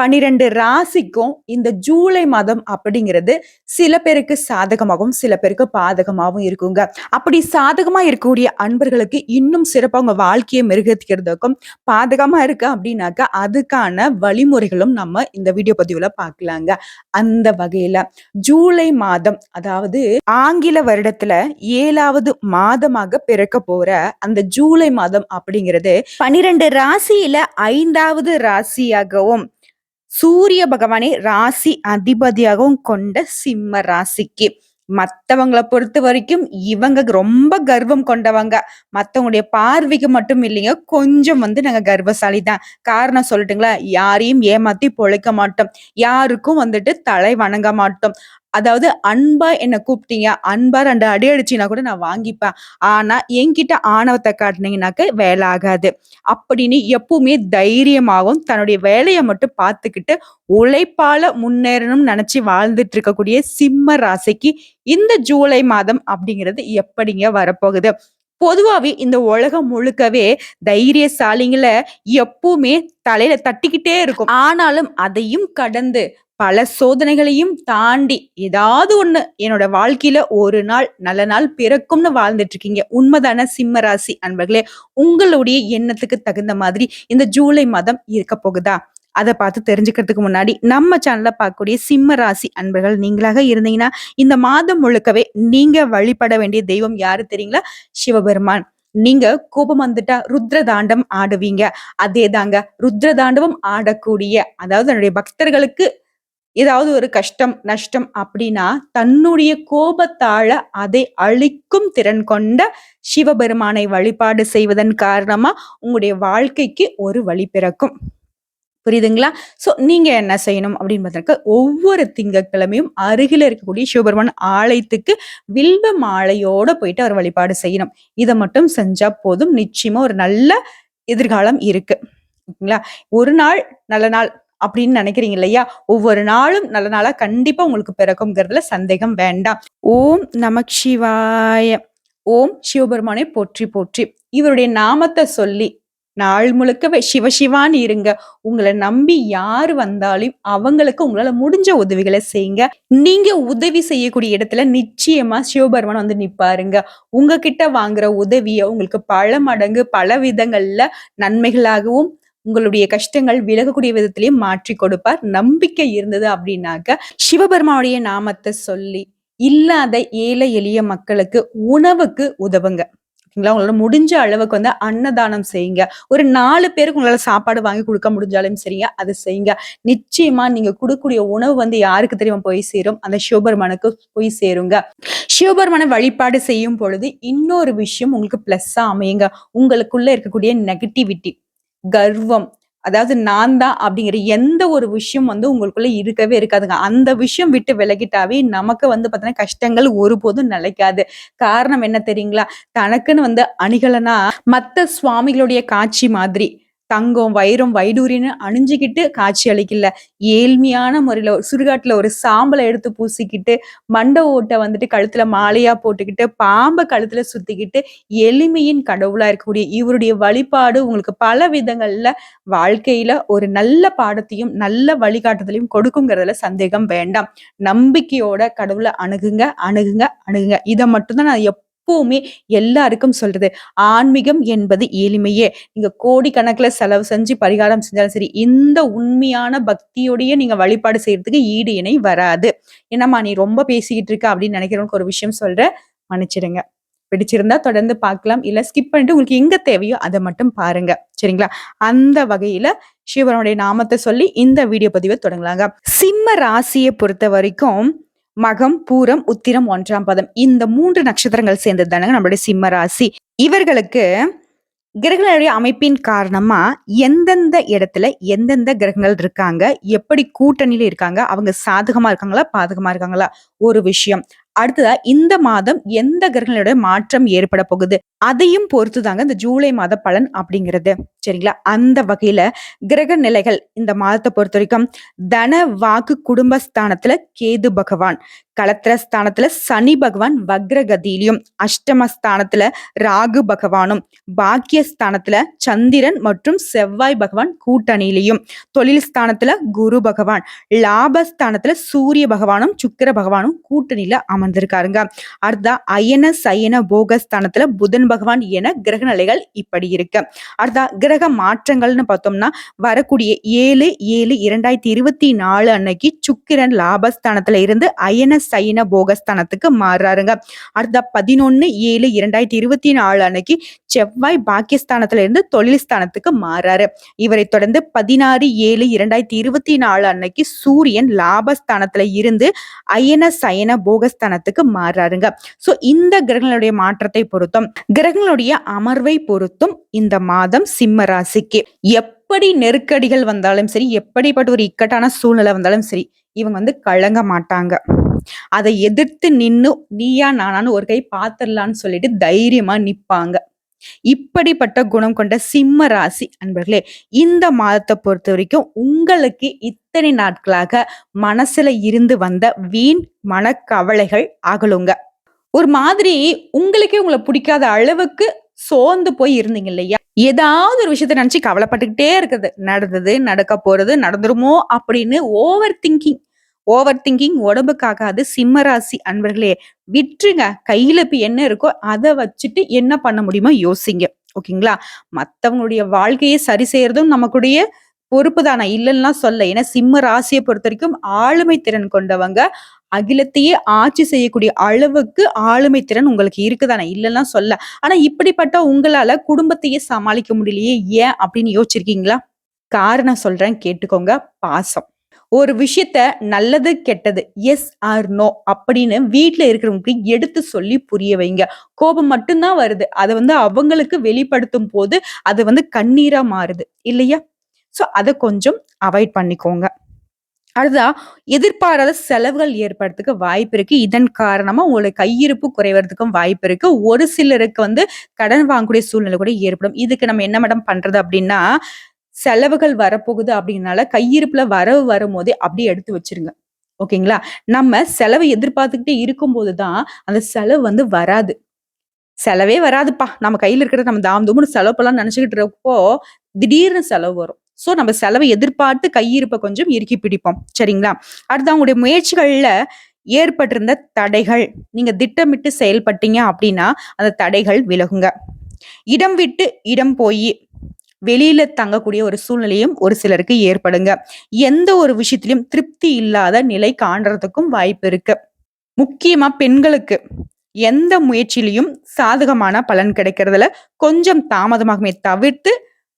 பனிரெண்டு ராசிக்கும் இந்த ஜூலை மாதம் அப்படிங்கிறது சில பேருக்கு சாதகமாகவும் சில பேருக்கு பாதகமாகவும் இருக்குங்க. அப்படி சாதகமா இருக்கக்கூடிய அன்பர்களுக்கு இன்னும் சிறப்பாக உங்க வாழ்க்கையை மெருகத்திக்கிறதுக்கும் பாதகமா இருக்கு அப்படின்னாக்கா அதுக்கான வழிமுறைகளும் நம்ம இந்த வீடியோ பதிவுல பார்க்கலாங்க. அந்த வகையில ஜூலை மாதம் அதாவது ஆங்கில வருடத்துல ஏழாவது மாதமாக பிறக்க போற அந்த ஜூலை மாதம் அப்படிங்கிறது பனிரெண்டு ராசியில ஐந்தாவது ராசியாகவும் சூரிய பகவானை ராசி அதிபதியாகவும் கொண்ட சிம்ம ராசிக்கு. மத்தவங்களை பொறுத்த வரைக்கும் இவங்க ரொம்ப கர்வம் கொண்டவங்க. மற்றவங்களுடைய பார்வைக்கு மட்டும் இல்லைங்க கொஞ்சம் வந்து நாங்க கர்வசாலி தான் காரணம் சொல்லட்டுங்களா? யாரையும் ஏமாத்தி பொழைக்க மாட்டோம். யாருக்கும் வந்துட்டு தலை வணங்க மாட்டோம். அதாவது அன்பா என்ன கூப்பிட்டீங்க அன்பா ரெண்டு அடி அடிச்சீங்கன்னா கூட நான் வாங்கிப்பேன். ஆனா என்கிட்ட ஆணவத்தை காட்டினீங்கனாக்க வேலை ஆகாது. அப்படின்னு எப்பவுமே தைரியமாகவும் தன்னுடைய வேலையை மட்டும் பார்த்துக்கிட்டு உழைப்பால முன்னேறணும்னு நினைச்சு வாழ்ந்துட்டு இருக்கக்கூடிய சிம்ம ராசிக்கு இந்த ஜூலை மாதம் அப்படிங்கிறது எப்படிங்க வரப்போகுது? பொதுவாகவே இந்த உலகம் முழுக்கவே தைரியசாலிங்களை எப்பவுமே தலையில தட்டிக்கிட்டே இருக்கும். ஆனாலும் அதையும் கடந்து பல சோதனைகளையும் தாண்டி ஏதாவது ஒண்ணு என்னோட வாழ்க்கையில ஒரு நாள் நல்ல நாள் பிறக்கும்னு வாழ்ந்துட்டு இருக்கீங்க உண்மைதான சிம்ம ராசி அன்பர்களே? உங்களுடைய எண்ணத்துக்கு தகுந்த மாதிரி இந்த ஜூலை மாதம் இருக்க போகுதா? அதை பார்த்து தெரிஞ்சுக்கிறதுக்கு முன்னாடி நம்ம சேனலில் பார்க்கக்கூடிய சிம்ம ராசி அன்பர்கள் நீங்களாக இருந்தீங்கன்னா இந்த மாதம் முழுக்கவே நீங்க வழிபட வேண்டிய தெய்வம் யாரு தெரியுங்களா? சிவபெருமான். நீங்க கோபம் வந்துட்டா ருத்ர தாண்டம் ஆடுவீங்க. அதே தாங்க ருத்ர தாண்டவம் ஆடக்கூடிய அதாவது என்னுடைய பக்தர்களுக்கு ஏதாவது ஒரு கஷ்டம் நஷ்டம் அப்படின்னா தன்னுடைய கோபத்தால அதை அழிக்கும் திறன் கொண்ட சிவபெருமானை வழிபாடு செய்வதன் காரணமா உங்களுடைய வாழ்க்கைக்கு ஒரு வழி பிறக்கும். புரியுதுங்களா? ஸோ நீங்க என்ன செய்யணும் அப்படின்னு பார்த்தா ஒவ்வொரு திங்கட்கிழமையும் அருகில் இருக்கக்கூடிய சிவபெருமான் ஆலயத்துக்கு வில்வ மாலையோட போயிட்டு அவர் வழிபாடு செய்யணும். இதை மட்டும் செஞ்சா போதும். நிச்சயமா ஒரு நல்ல எதிர்காலம் இருக்கு. ஓகேங்களா? ஒரு நாள் நல்ல நாள். அப்படின்னு நினைக்கிறீங்க இல்லையா? ஒவ்வொரு நாளும் நல்ல நாளா கண்டிப்பா உங்களுக்கு பிறக்கும்ங்கிறதுல சந்தேகம் வேண்டாம். ஓம் நமக் சிவாய ஓம் சிவபெருமானை போற்றி போற்றி. இவருடைய நாமத்தை சொல்லி நாள் முழுக்க சிவசிவான்னு சிவ சிவான்னு இருங்க. உங்களை நம்பி யாரு வந்தாலும் அவங்களுக்கு உங்களால முடிஞ்ச உதவிகளை செய்யுங்க. நீங்க உதவி செய்யக்கூடிய இடத்துல நிச்சயமா சிவபெருமான் வந்து நிப்பாருங்க. உங்ககிட்ட வாங்குற உதவிய உங்களுக்கு பல மடங்கு பல விதங்கள்ல நன்மைகளாகவும் உங்களுடைய கஷ்டங்கள் விலகக்கூடிய விதத்திலையும் மாற்றி கொடுப்பார். நம்பிக்கை இருந்தது அப்படின்னாக்க சிவபெருமாவுடைய நாமத்தை சொல்லி இல்லாத ஏழை எளிய மக்களுக்கு உணவுக்கு உதவுங்க. ஓகேங்களா? உங்களால முடிஞ்ச அளவுக்கு வந்து அன்னதானம் செய்யுங்க. ஒரு நாலு பேருக்கு உங்களால சாப்பாடு வாங்கி கொடுக்க முடிஞ்சாலும் சரிங்க அதை செய்யுங்க. நிச்சயமா நீங்க கொடுக்கக்கூடிய உணவு வந்து யாருக்கு தெரியுமா? போய் சேரும். அந்த சிவபெருமானுக்கு போய் சேருங்க. சிவபெருமான வழிபாடு செய்யும் பொழுது இன்னொரு விஷயம் உங்களுக்கு பிளஸ்ஸா அமையுங்க. உங்களுக்குள்ள இருக்கக்கூடிய நெகட்டிவிட்டி கர்வம். அதாவது நான் தான் அப்படிங்கிற எந்த ஒரு விஷயம் வந்து உங்களுக்குள்ள இருக்கவே இருக்காதுங்க. அந்த விஷயம் விட்டு விலகிட்டாவே நமக்கு வந்து பார்த்தீங்கன்னா கஷ்டங்கள் ஒருபோதும் நிலைக்காது. காரணம் என்ன தெரியுங்களா? தனக்குன்னு வந்து அணிகலனா மத்த சுவாமிகளுடைய காட்சி மாதிரி தங்கம் வைரம் வைடூரியன்னு அணிஞ்சுக்கிட்டு காட்சி அளிக்கல. ஏழ்மையான முறையில ஒரு ஒரு சாம்பலை எடுத்து பூசிக்கிட்டு மண்ட ஓட்டை வந்துட்டு கழுத்துல மாலையா போட்டுக்கிட்டு பாம்பை கழுத்துல சுத்திக்கிட்டு எளிமையின் கடவுளா இருக்கக்கூடிய இவருடைய வழிபாடு உங்களுக்கு பல விதங்கள்ல வாழ்க்கையில ஒரு நல்ல பாடத்தையும் நல்ல வழிகாட்டுதலையும் கொடுக்குங்கிறதுல சந்தேகம் வேண்டாம். நம்பிக்கையோட கடவுளை அணுகுங்க அணுகுங்க அணுகுங்க. இதை மட்டும்தான் நான் எப்பவுமே எல்லாருக்கும் சொல்றது ஆன்மீகம் என்பது எளிமையே நீங்க கோடிக்கணக்கில் செலவு செஞ்சு பரிகாரம் செஞ்சாலும் சரி இந்த உண்மையான பக்தியோடைய நீங்க வழிபாடு செய்யறதுக்கு ஈடு இணை வராது. என்னம்மா நீ ரொம்ப பேசிக்கிட்டு இருக்க அப்படின்னு நினைக்கிறவனுக்கு ஒரு விஷயம் சொல்ற மன்னிச்சிடுங்க. பிடிச்சிருந்தா தொடர்ந்து பார்க்கலாம். இல்ல ஸ்கிப் பண்ணிட்டு உங்களுக்கு எங்க தேவையோ அதை மட்டும் பாருங்க. சரிங்களா? அந்த வகையில சிவனுடைய நாமத்தை சொல்லி இந்த வீடியோ பதிவை தொடங்கலாங்க. சிம்ம ராசியை பொறுத்த வரைக்கும் மகம் பூரம் உத்திரம் ஒன்றாம் பதம். இந்த மூன்று நட்சத்திரங்கள் சேர்ந்தது தானங்க நம்மளுடைய சிம்ம ராசி. இவர்களுக்கு கிரகங்களுடைய அமைப்பின் காரணமா எந்தெந்த இடத்துல எந்தெந்த கிரகங்கள் இருக்காங்க எப்படி கூட்டணியில இருக்காங்க அவங்க சாதகமா இருக்காங்களா பாதகமா இருக்காங்களா? ஒரு விஷயம். அடுத்ததா இந்த மாதம் எந்த கிரகங்களோட மாற்றம் ஏற்பட போகுது? அதையும் பொறுத்து தாங்க இந்த ஜூலை மாத பலன் அப்படிங்கிறது. சரிங்களா? அந்த வகையில கிரக நிலைகள் இந்த மாதத்தை பொறுத்த வரைக்கும் தன வாக்கு குடும்பஸ்தானத்துல கேது பகவான். களத்திரஸ்தானத்துல சனி பகவான் வக்ரகதியிலையும் அஷ்டமஸ்தானத்துல ராகு பகவானும் பாக்கியஸ்தானத்துல சந்திரன் மற்றும் செவ்வாய் பகவான் கூட்டணியிலையும் தொழில் ஸ்தானத்துல குரு பகவான் லாபஸ்தானத்துல சூரிய பகவானும் சுக்கிர பகவானும் கூட்டணியில அமர்ந்திருக்காருங்க. அடுத்தா அயன சயன போகஸ்தானத்துல புதன் பகவான் என கிரக நிலைகள் இப்படி இருக்கு. அடுத்தா கிரக மாற்றங்கள்னு பார்த்தோம்னா வரக்கூடிய ஏழு ஏழு இரண்டாயிரத்தி இருபத்தி நாலு அன்னைக்கு சுக்கிரன் லாபஸ்தானத்துல இருந்து அயன சைன போகஸ்தானத்துக்கு மாறுறாருங்க. அடுத்த பதினொன்னு ஏழு இரண்டாயிரத்தி இருபத்தி நாலு அன்னைக்கு செவ்வாய் பாகிஸ்தானத்துல இருந்து தொழில் ஸ்தானத்துக்கு மாறாரு. இவரை தொடர்ந்து பதினாறு ஏழு இரண்டாயிரத்தி இருபத்தி நாலு அன்னைக்கு சூரியன் லாபஸ்தானத்துல இருந்து அயன சயன போகஸ்தானத்துக்கு மாறுறாருங்க சோ இந்த கிரகங்களுடைய மாற்றத்தை பொறுத்தும் கிரகங்களுடைய அமர்வை பொறுத்தும் இந்த மாதம் சிம்ம ராசிக்கு எப்படி நெருக்கடிகள் வந்தாலும் சரி எப்படிப்பட்ட ஒரு இக்கட்டான சூழ்நிலை வந்தாலும் சரி இவங்க வந்து கலங்க மாட்டாங்க. அதை எதிர்த்து நின்னு நீயா நானான்னு ஒரு கை பாத்திரலான்னு சொல்லிட்டு தைரியமா நிப்பாங்க. இப்படிப்பட்ட குணம் கொண்ட சிம்ம ராசி அன்பர்களே இந்த மாதத்தை பொறுத்த வரைக்கும் உங்களுக்கு இத்தனை நாட்களாக மனசுல இருந்து வந்த வீண் மனக்கவலைகள் அகலுங்க. ஒரு மாதிரி உங்களுக்கே உங்களை பிடிக்காத அளவுக்கு சோர்ந்து போய் இருந்தீங்க இல்லையா? ஏதாவது ஒரு விஷயத்த நினைச்சு கவலைப்பட்டுக்கிட்டே இருக்குது. நடந்தது நடக்க போறது நடந்துருமோ அப்படின்னு ஓவர் திங்கிங். ஓவர் திங்கிங் உடம்புக்காகாது. சிம்ம ராசி அன்பர்களே விட்டுருங்க. கையில இப்ப என்ன இருக்கோ அதை வச்சுட்டு என்ன பண்ண முடியுமோ யோசிங்க. ஓகேங்களா? மத்தவங்களுடைய வாழ்க்கையை சரி செய்யறதும் நமக்குடைய பொறுப்பு தானே. இல்லைன்னா சொல்ல. ஏன்னா சிம்ம ராசியை பொறுத்த வரைக்கும் ஆளுமை திறன் கொண்டவங்க. அகிலத்தையே ஆட்சி செய்யக்கூடிய அளவுக்கு ஆளுமை திறன் உங்களுக்கு இருக்குதானே இல்லைன்னா சொல்ல. ஆனா இப்படிப்பட்ட உங்களால குடும்பத்தையே சமாளிக்க முடியலையே. ஏன் அப்படின்னு யோசிச்சிருக்கீங்களா? காரணம் சொல்றேன். கேட்டுக்கோங்க. பாசம். ஒரு விஷயத்த நல்லது கெட்டது எஸ் ஆர் நோ அப்படின்னு வீட்டில் இருக்கிறவங்களுக்கு எடுத்து சொல்லி புரிய வைங்க. கோபம் மட்டும்தான் வருது. அதை வந்து அவங்களுக்கு வெளிப்படுத்தும் போது அது வந்து கண்ணீரா மாறுது. இல்லையா? சோ அதை கொஞ்சம் அவாய்ட் பண்ணிக்கோங்க. அடுத்தா எதிர்பாராத செலவுகள் ஏற்படுறதுக்கு வாய்ப்பு இருக்கு. இதன் காரணமா உங்களுடைய கையிருப்பு குறைவதற்கும் வாய்ப்பு இருக்கு. ஒரு சிலருக்கு வந்து கடன் வாங்கக்கூடிய சூழ்நிலை கூட ஏற்படும். இதுக்கு நம்ம என்ன மேடம் பண்றது அப்படின்னா செலவுகள் வரப்போகுது அப்படின்னால கையிருப்புல வரவு வரும்போதே அப்படியே எடுத்து வச்சிருங்க ஓகேங்களா நம்ம செலவை எதிர்பார்த்துக்கிட்டே இருக்கும்போது தான் அந்த செலவு வந்து வராது செலவே வராதுப்பா. நம்ம கையில் இருக்கிறத நம்ம தாம் தூம்னு செலவு பண்ணலாம்னு இருக்கப்போ, திடீர்னு செலவு வரும். ஸோ நம்ம செலவை எதிர்பார்த்து கையிருப்பை கொஞ்சம் இறுக்கி பிடிப்போம். சரிங்களா? அடுத்து அவங்களுடைய முயற்சிகளில் ஏற்பட்டிருந்த தடைகள், நீங்க திட்டமிட்டு செயல்பட்டீங்க அப்படின்னா அந்த தடைகள் விலகுங்க. இடம் விட்டு இடம் போய் வெளியில தங்கக்கூடிய ஒரு சூழ்நிலையும் ஒரு சிலருக்கு ஏற்படுங்க. எந்த ஒரு விஷயத்திலும் திருப்தி இல்லாத நிலை காண்றதுக்கும் வாய்ப்பு இருக்கு. முக்கியமா பெண்களுக்கு எந்த முயற்சியிலையும் சாதகமான பலன் கிடைக்கிறதுல கொஞ்சம் தாமதமாகுமே தவிர்த்து,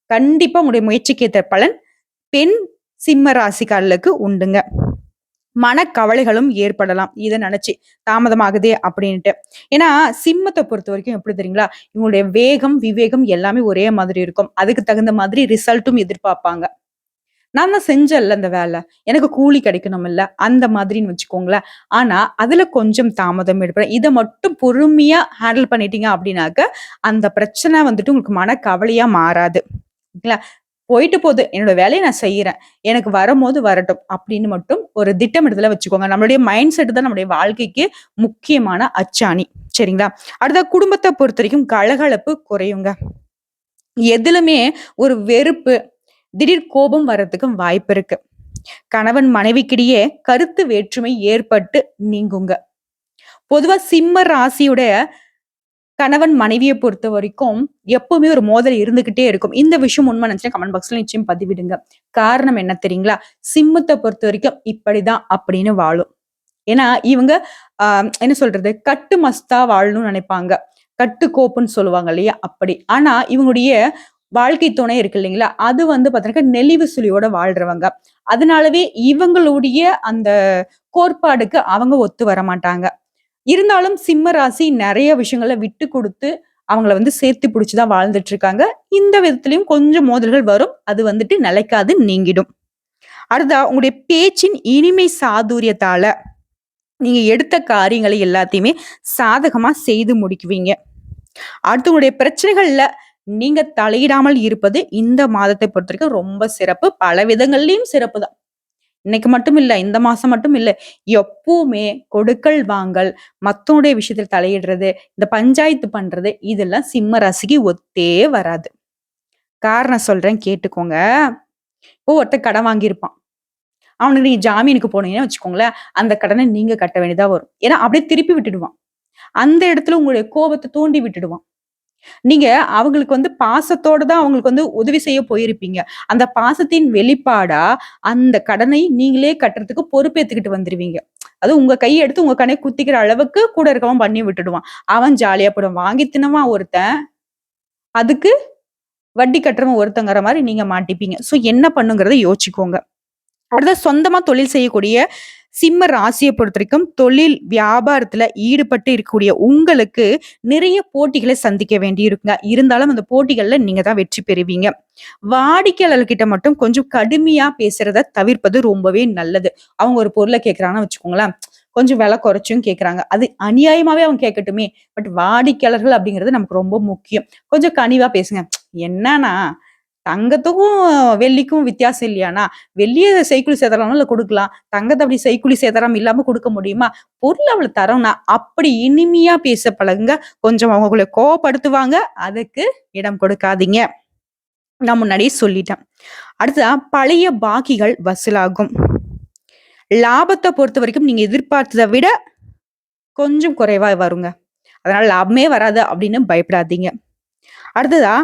கண்டிப்பா உங்களுடைய முயற்சிக்கு ஏற்ற பலன் பெண் சிம்ம ராசிக்காரர்களுக்கு உண்டுங்க. மனக்கவலைகளும் ஏற்படலாம். இதை நினைச்சு தாமதமாகுதே அப்படின்ட்டு ஏன்னா, சிம்மத்தை பொறுத்த வரைக்கும் எப்படி தெரியுங்களா? இவங்களுடைய வேகம், விவேகம் எல்லாமே ஒரே மாதிரி இருக்கும். அதுக்கு தகுந்த மாதிரி ரிசல்ட்டும் எதிர்பார்ப்பாங்க. நான் தான் செஞ்சேன்ல அந்த வேலை எனக்கு கூலி கிடைக்கணும்ல. அந்த மாதிரின்னு வச்சுக்கோங்களேன். ஆனா, அதுல கொஞ்சம் தாமதம் ஏற்படும். இதை மட்டும் பொறுமையா ஹேண்டில் பண்ணிட்டீங்க அப்படின்னாக்க அந்த பிரச்சனை வந்துட்டு உங்களுக்கு மனக்கவலையா மாறாது. ஓகேங்களா? போயிட்டு போது. என்னோட வேலையை நான் செய்கிறேன் எனக்கு வரும்போது வரட்டும். அப்படின்னு மட்டும் ஒரு திட்டமிடுதல வச்சுக்கோங்க. நம்மளுடைய மைண்ட் செட் தான் நம்முடைய வாழ்க்கைக்கு முக்கியமான அச்சாணி. சரிங்களா? அடுத்த குடும்பத்தை பொறுத்த வரைக்கும் கலகலப்பு குறையுங்க. எதிலுமே ஒரு வெறுப்பு, திடீர் கோபம் வர்றதுக்கும் வாய்ப்பு இருக்கு. கணவன் மனைவிக்கிடையே கருத்து வேற்றுமை ஏற்பட்டு நீங்குங்க. பொதுவா சிம்ம ராசியுடைய கணவன் மனைவியை பொறுத்த வரைக்கும் எப்பவுமே ஒரு மோதல் இருந்துகிட்டே இருக்கும். இந்த விஷயம் உண்மை நினைச்சுன்னா கமெண்ட் பாக்ஸ்ல நிச்சயம் பதிவிடுங்க. காரணம் என்ன தெரியுங்களா? சிம்மத்தை பொறுத்த வரைக்கும் இப்படிதான் அப்படின்னு வாழும். ஏன்னா, இவங்க ஆஹ் என்ன சொல்றது? கட்டு மஸ்தா வாழணும்னு நெனைப்பாங்க. கட்டுக்கோப்புன்னு சொல்லுவாங்க இல்லையா? அப்படி. ஆனா, இவங்களுடைய வாழ்க்கை துணை இருக்கு இல்லைங்களா? அது வந்து பாத்தீங்கன்னாக்க நெளிவு சுழியோட வாழ்றவங்க. அதனாலவே இவங்களுடைய அந்த கோட்பாடுக்கு அவங்க ஒத்து வர மாட்டாங்க இருந்தாலும் சிம்ம ராசி நிறைய விஷயங்கள விட்டு கொடுத்து அவங்கள வந்து சேர்த்து பிடிச்சிதான் வாழ்ந்துட்டு இருக்காங்க. இந்த விதத்திலயும் கொஞ்சம் மோதல்கள் வரும். அது வந்துட்டு நிலைக்காது, நீங்கிடும். அடுத்தா உங்களுடைய பேச்சின் இனிமை சாதுரியத்தால, நீங்க எடுத்த காரியங்களை எல்லாத்தையுமே சாதகமா செய்து முடிக்குவீங்க. அடுத்து உங்களுடைய பிரச்சனைகள்ல நீங்க தலையிடாமல் இருப்பது இந்த மாதத்தை பொறுத்த வரைக்கும் ரொம்ப சிறப்பு. பல விதங்கள்லயும் சிறப்பு தான். இன்னைக்கு மட்டும் இல்ல. இந்த மாசம் மட்டும் இல்ல. எப்பவுமே கொடுக்கல், வாங்கல், மத்தவங்களுடைய விஷயத்துல தலையிடுறது, இந்த பஞ்சாயத்து பண்றது, இதெல்லாம் சிம்ம ராசிக்கு ஒத்தே வராது. காரணம் சொல்றேன் கேட்டுக்கோங்க. இப்போ ஒருத்தர் கடன் வாங்கியிருப்பான். அவனுக்கு நீங்க ஜாமீனுக்கு போனீங்கன்னு வச்சுக்கோங்களேன், அந்த கடனை நீங்க கட்ட வேண்டியதா வரும். ஏன்னா, அப்படியே திருப்பி விட்டுடுவான். அந்த இடத்துல உங்களுடைய கோபத்தை தூண்டி விட்டுடுவான். நீங்க அவங்களுக்கு வந்து பாசத்தோட தான் அவங்களுக்கு வந்து உதவி செய்ய போயிருப்பீங்க. அந்த பாசத்தின் வெளிப்பாடா, அந்த கடனை நீங்களே கட்டுறதுக்கு பொறுப்பேத்துக்கிட்டு வந்துருவீங்க. அதுவும் உங்க கையை எடுத்து உங்க கண்ணே குத்திக்கிற அளவுக்கு கூட இருக்கவன் பண்ணி விட்டுடுவான். அவன் ஜாலியா போடுவான் வாங்கி தினவான் ஒருத்தன். அதுக்கு வட்டி கட்டுறவன் ஒருத்தங்கிற மாதிரி நீங்க மாட்டிப்பீங்க. ஸோ என்ன பண்ணுங்கிறத யோசிச்சுக்கோங்க. அடுத்த சொந்தமா தொழில் செய்யக்கூடிய சிம்ம ராசியை பொறுத்த வரைக்கும் தொழில், வியாபாரத்துல ஈடுபட்டு இருக்கக்கூடிய உங்களுக்கு நிறைய போட்டிகளை சந்திக்க வேண்டி இருக்குங்க. இருந்தாலும் அந்த போட்டிகள்ல நீங்க தான் வெற்றி பெறுவீங்க. வாடிக்கையாளர்கிட்ட மட்டும் கொஞ்சம் கடுமையா பேசுறத தவிர்ப்பது ரொம்பவே நல்லது. அவங்க ஒரு பொருளை கேட்கறாங்கன்னு வச்சுக்கோங்களேன், கொஞ்சம் விலை குறைச்சும் கேட்குறாங்க அது அநியாயமாவே அவங்க கேட்கட்டுமே. பட் வாடிக்கையாளர்கள் அப்படிங்கிறது நமக்கு ரொம்ப முக்கியம். கொஞ்சம் கனிவா பேசுங்க. என்னன்னா தங்கத்துக்கும் வெள்ளிக்கும் வித்தியாசம் இல்லையாண்ணா? வெள்ளிய சேதாரம் சேதாரம்ல கொடுக்கலாம் தங்கத்தை அப்படி செய்கூலி சேதாரம் இல்லாம கொடுக்க முடியுமா? பொருள் அவளை தரோம்னா அப்படி இனிமையா பேச பழகுங்க. கொஞ்சம் அவங்களை கோவப்படுத்துவாங்க. அதுக்கு இடம் கொடுக்காதீங்க. நான் முன்னாடியே சொல்லிட்டேன். அடுத்ததா பழைய பாக்கிகள் வசூலாகும். லாபத்தை பொறுத்த வரைக்கும் நீங்க எதிர்பார்த்ததை விட கொஞ்சம் குறைவா வருங்க. அதனால லாபமே வராது அப்படின்னு பயப்படாதீங்க. அடுத்ததா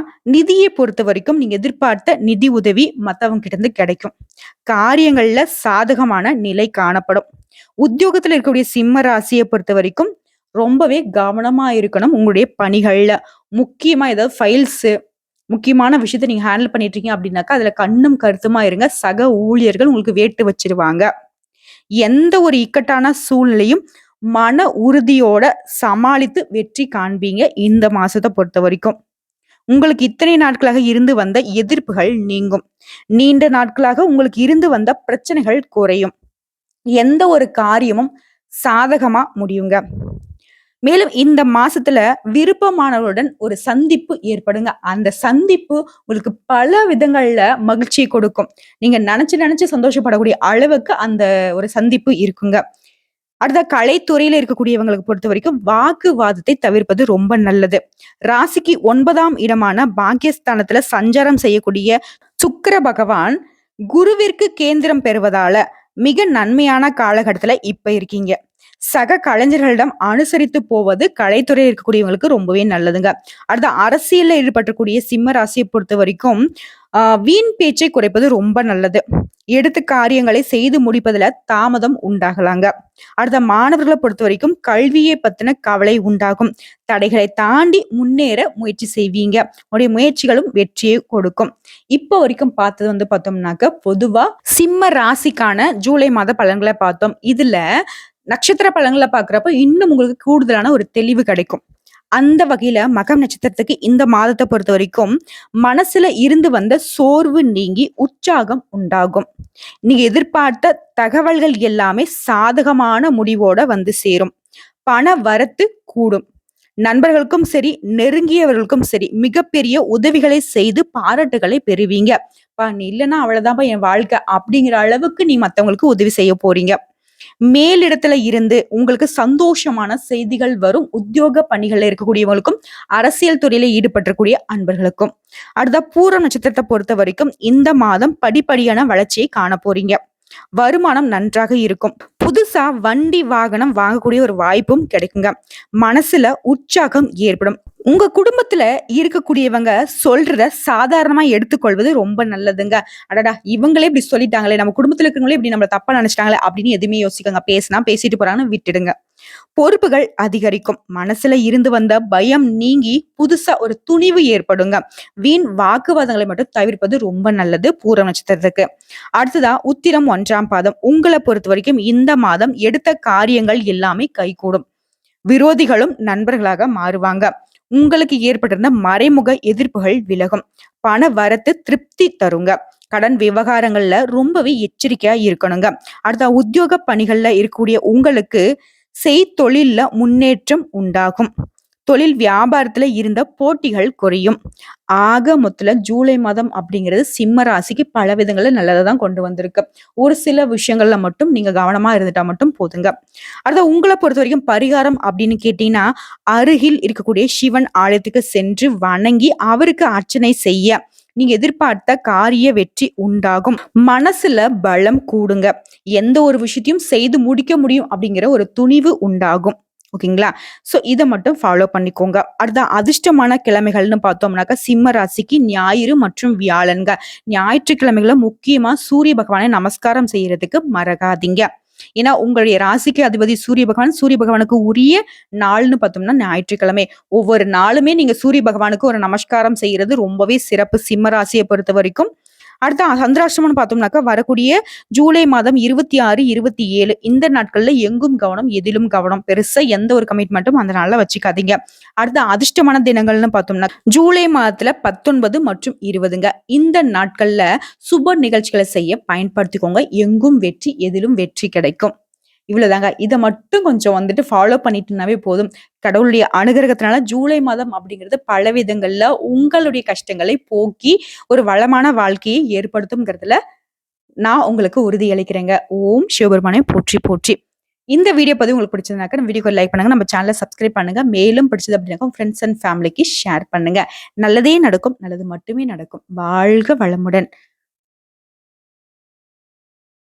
பொறுத்த வரைக்கும் நீங்க எதிர்பார்த்த நிதி உதவி மத்தவங்க கிட்ட இருந்து கிடைக்கும். காரியங்கள்ல சாதகமான நிலை காணப்படும். உத்தியோகத்துல இருக்கக்கூடிய சிம்ம ராசியை பொறுத்த வரைக்கும் ரொம்பவே கவனமா இருக்கணும் உங்களுடைய பணிகள்ல. முக்கியமா ஏதாவது ஃபைல்ஸு, முக்கியமான விஷயத்த நீங்க ஹேண்டில் பண்ணிட்டு இருக்கீங்க அப்படின்னாக்கா, அதுல கண்ணும் கருத்துமா இருங்க. சக ஊழியர்கள் உங்களுக்கு வேட்டு வச்சிருவாங்க எந்த ஒரு இக்கட்டான சூழ்நிலையும் மன உறுதியோட சமாளித்து வெற்றி காண்பீங்க இந்த மாதத்தை பொறுத்த வரைக்கும் உங்களுக்கு இத்தனை நாட்களாக இருந்து வந்த எதிர்ப்புகள் நீங்கும். நீண்ட நாட்களாக உங்களுக்கு இருந்து வந்த பிரச்சனைகள் குறையும். எந்த ஒரு காரியமும் சாதகமா முடியுங்க. மேலும் இந்த மாசத்துல விருப்பமானவருடன் ஒரு சந்திப்பு ஏற்படுங்க. அந்த சந்திப்பு உங்களுக்கு பல விதங்கள்ல மகிழ்ச்சியை கொடுக்கும். நீங்க நினைச்சு நினைச்சு சந்தோஷப்படக்கூடிய அளவுக்கு அந்த ஒரு சந்திப்பு இருக்குங்க. அடுத்த கலைத்துறையில இருக்கக்கூடியவங்களுக்கு பொறுத்த வரைக்கும் வாக்குவாதத்தை தவிர்ப்பது ரொம்ப நல்லது. ராசிக்கு ஒன்பதாம் இடமான பாக்கியஸ்தானத்துல சஞ்சாரம் செய்யக்கூடிய சுக்கர பகவான் குருவிற்கு கேந்திரம் பெறுவதால மிக நன்மையான காலகட்டத்துல இப்ப இருக்கீங்க. சக கலைஞர்களிடம் அனுசரித்து போவது கலைத்துறை இருக்கக்கூடியவங்களுக்கு ரொம்பவே நல்லதுங்க. அடுத்த அரசியல்ல ஈடுபட்டக்கூடிய சிம்ம ராசியை பொறுத்த வரைக்கும் ஆஹ் வீண் பேச்சை குறைப்பது ரொம்ப நல்லது. எடுத்து காரியங்களை செய்து முடிப்பதுல தாமதம் உண்டாகலாங்க. அடுத்த மாணவர்களை பொறுத்த வரைக்கும் கல்வியை பத்தின கவலை உண்டாகும். தடைகளை தாண்டி முன்னேற முயற்சி செய்வீங்க. உடைய முயற்சிகளும் வெற்றியை கொடுக்கும். இப்போ வரைக்கும் பார்த்தது வந்து பார்த்தோம்னாக்க பொதுவா சிம்ம ராசிக்கான ஜூலை மாத பலன்களை பார்த்தோம். இதுல நட்சத்திர பலன்களை பார்க்குறப்ப இன்னும் உங்களுக்கு கூடுதலான ஒரு தெளிவு கிடைக்கும். அந்த வகையில மகம் நட்சத்திரத்துக்கு இந்த மாதத்தை பொறுத்த வரைக்கும் மனசுல இருந்து வந்த சோர்வு நீங்கி உற்சாகம் உண்டாகும். நீங்க எதிர்பார்த்த தகவல்கள் எல்லாமே சாதகமான முடிவோட வந்து சேரும். பண வரத்து கூடும். நண்பர்களுக்கும் சரி நெருங்கியவர்களுக்கும் சரி மிகப்பெரிய உதவிகளை செய்து பாராட்டுகளை பெறுவீங்க. பா நீ இல்லைன்னா அவ்வளவுதான்ப்பா என் வாழ்க்கை அப்படிங்கிற அளவுக்கு நீ மத்தவங்களுக்கு உதவி செய்ய போறீங்க. மேலிடத்துல இருந்து உங்களுக்கு சந்தோஷமான செய்திகள் வரும். உத்தியோக பணிகள்ல இருக்கக்கூடியவங்களுக்கும் அரசியல் துறையில ஈடுபட்டக்கூடிய அன்பர்களுக்கும். அடுத்த பூர நட்சத்திரத்தை பொறுத்த வரைக்கும் இந்த மாதம் படிப்படியான வளர்ச்சியை காண போறீங்க வருமானம் நன்றாக இருக்கும். புதுசா வண்டி வாகனம் வாங்கக்கூடிய ஒரு வாய்ப்பும் கிடைக்குங்க. மனசுல உற்சாகம் ஏற்படும். உங்க குடும்பத்துல இருக்கக்கூடியவங்க சொல்றத சாதாரணமா எடுத்துக்கொள்வது ரொம்ப நல்லதுங்க. அடடா இவங்களே இப்படி சொல்லிட்டாங்களே நம்ம குடும்பத்துல இருக்கிறவங்களே இப்படி நம்மள தப்பா நினைச்சிட்டாங்களே அப்படின்னு எதுவுமே யோசிக்கங்க பேசினா பேசிட்டு போறாங்கன்னு விட்டுடுங்க. பொறுப்புகள் அதிகரிக்கும். மனசுல இருந்து வந்த பயம் நீங்கி புதுசா ஒரு துணிவு ஏற்படுங்க. வீண் வாக்குவாதங்களை மட்டும் தவிர்ப்பது ரொம்ப நல்லது பூர நட்சத்திரத்துக்கு. அடுத்ததா உத்திரம் ஒன்றாம் பாதம். உங்களை பொறுத்த வரைக்கும் இந்த மாதம் எடுத்த காரியங்கள் எல்லாமே கைகூடும். விரோதிகளும் நண்பர்களாக மாறுவாங்க. உங்களுக்கு ஏற்பட்டிருந்த மறைமுக எதிர்ப்புகள் விலகும். பண வரத்து திருப்தி தருங்க. கடன் விவகாரங்கள்ல ரொம்பவே எச்சரிக்கையா இருக்கணுங்க. அடுத்த உத்தியோக பணிகள்ல இருக்கக்கூடிய உங்களுக்கு செய்தொழில்ல முன்னேற்றம் உண்டாகும். தொழில் வியாபாரத்துல இருந்த போட்டிகள் குறையும். ஆக மொத்தத்துல ஜூலை மாதம் அப்படிங்கிறது சிம்ம ராசிக்கு பல விதங்கள்ல நல்லதை தான் கொண்டு வந்திருக்கு. ஒரு சில விஷயங்கள்ல மட்டும் நீங்க கவனமா இருந்துட்டா மட்டும் போதுங்க. அடுத்த உங்களை பொறுத்த வரைக்கும் பரிகாரம் அப்படின்னு கேட்டீங்கன்னா அருகில் இருக்கக்கூடிய சிவன் ஆலயத்துக்கு சென்று வணங்கி அவருக்கு அர்ச்சனை செய்ய நீங்க எதிர்பார்த்த காரிய வெற்றி உண்டாகும். மனசுல பலம் கூடுங்க. எந்த ஒரு விஷயத்தையும் செய்து முடிக்க முடியும் அப்படிங்கிற ஒரு துணிவு உண்டாகும். ஓகேங்களா? சோ இதை மட்டும் ஃபாலோ பண்ணிக்கோங்க. அடுத்த அதிர்ஷ்டமான கிழமைகள்னு பார்த்தோம்னாக்கா சிம்ம ராசிக்கு ஞாயிறு மற்றும் வியாழன்க ஞாயிற்றுக்கிழமைகளை முக்கியமா சூரிய பகவானை நமஸ்காரம் செய்யறதுக்கு மறக்காதீங்க. ஏன்னா உங்களுடைய ராசிக்கு அதிபதி சூரிய பகவான் சூரிய பகவானுக்கு உரிய நாள்னு பார்த்தோம்னா ஞாயிற்றுக்கிழமை. ஒவ்வொரு நாளுமே நீங்க சூரிய பகவானுக்கு ஒரு நமஸ்காரம் செய்யறது ரொம்பவே சிறப்பு. சிம்ம ராசியை பொறுத்த வரைக்கும் அடுத்து சந்திராஷ்டமம்னு பார்த்தோம்னாக்கா வரக்கூடிய ஜூலை மாதம் இருபத்தி ஆறு இருபத்தி ஏழு. இந்த நாட்கள்ல எங்கும் கவனம் எதிலும் கவனம். பெருசா எந்த ஒரு கமிட்மெண்ட்டும் அந்த நாளில் வச்சுக்காதீங்க. அடுத்து அதிர்ஷ்டமான தினங்கள்னு பார்த்தோம்னா ஜூலை மாதத்துல பத்தொன்பது மற்றும் இருபதுங்க. இந்த நாட்கள்ல சுப நிகழ்ச்சிகளை செய்ய பயன்படுத்திக்கோங்க. எங்கும் வெற்றி எதிலும் வெற்றி கிடைக்கும். இவ்வளவுதாங்க. இதை மட்டும் கொஞ்சம் வந்துட்டு ஃபாலோ பண்ணிட்டுனாவே போதும். கடவுளுடைய அனுகிரகத்தினால ஜூலை மாதம் அப்படிங்கிறது பல விதங்கள்ல உங்களுடைய கஷ்டங்களை போக்கி ஒரு வளமான வாழ்க்கையை ஏற்படுத்தும்ங்கிறதுல நான் உங்களுக்கு உறுதி அளிக்கிறேங்க. ஓம் சிவபெருமானை போற்றி போற்றி. இந்த வீடியோ பதிவு உங்களுக்கு பிடிச்சதுனாக்க நம்ம வீடியோக்கு லைக் பண்ணுங்க. நம்ம சேனலை சப்ஸ்கிரைப் பண்ணுங்க. மேலும் பிடிச்சது அப்படின்னாக்கா ஃப்ரெண்ட்ஸ் அண்ட் ஃபேமிலிக்கு ஷேர் பண்ணுங்க. நல்லதே நடக்கும். நல்லது மட்டுமே நடக்கும். வாழ்க வளமுடன்.